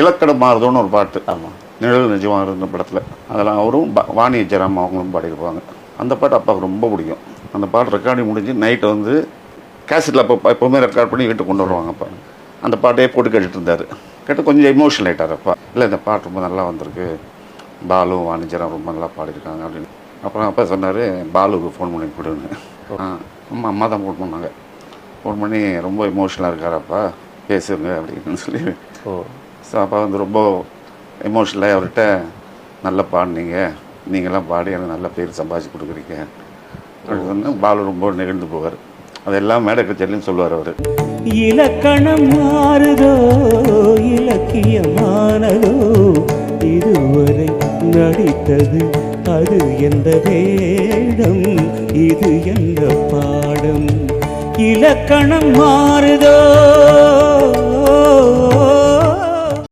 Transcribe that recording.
இலக்கணம் மாறுதோன்னு ஒரு பாட்டு. ஆமாம் நிழல் நிஜமாக இருந்த படத்தில். அதெல்லாம் அவரும் ப- வாணி ஜெராம் அவங்களும் பாடியிருப்பாங்க. அந்த பாட்டு அப்பாவுக்கு ரொம்ப பிடிக்கும். அந்த பாட்டு ரெக்கார்டிங் முடிஞ்சு நைட்டு வந்து கேசட்டில் அப்போ எப்போவுமே ரெக்கார்ட் பண்ணி வீட்டுக்கு கொண்டு வருவாங்க அப்பா. அந்த பாட்டையே போட்டு கேட்டுட்டு இருந்தார். கேட்டு கொஞ்சம் எமோஷனல் ஆகிட்டார் அப்பா. இல்லை இந்த பாட்டு ரொம்ப நல்லா வந்திருக்கு. பாலு வாணிஜரம் ரொம்ப நல்லா பாடியிருக்காங்க அப்படின்னு. அப்புறம் அப்பா சொன்னார் பாலுக்கு ஃபோன் பண்ணி கொடுன்னு. அம்மா அம்மா தான் ஃபோன் பண்ணாங்க. ஃபோன் பண்ணி ரொம்ப எமோஷனலாக இருக்காரப்பா பேசுங்க அப்படின்னு சொல்லி. ஓ. ஸோ அப்போ வந்து ரொம்ப எமோஷனலாக அவர்கிட்ட நல்லா பாடினீங்க நீங்களாம் பாடி எனக்கு நல்ல பேர் சம்பாதிச்சு கொடுக்குறீங்க. அப்படின்னு பாலு ரொம்ப நெகிழ்ந்து போவார். அதெல்லாம் மேடை கச்சேரிலையும் சொல்லுவார் அவர். இலக்கணம் மாறுதோ இலக்கியமானதோ இதுவரை நடித்தது அது எந்த வேடம் இது எந்த பாடம்? இலக்கணம் மாறுதோ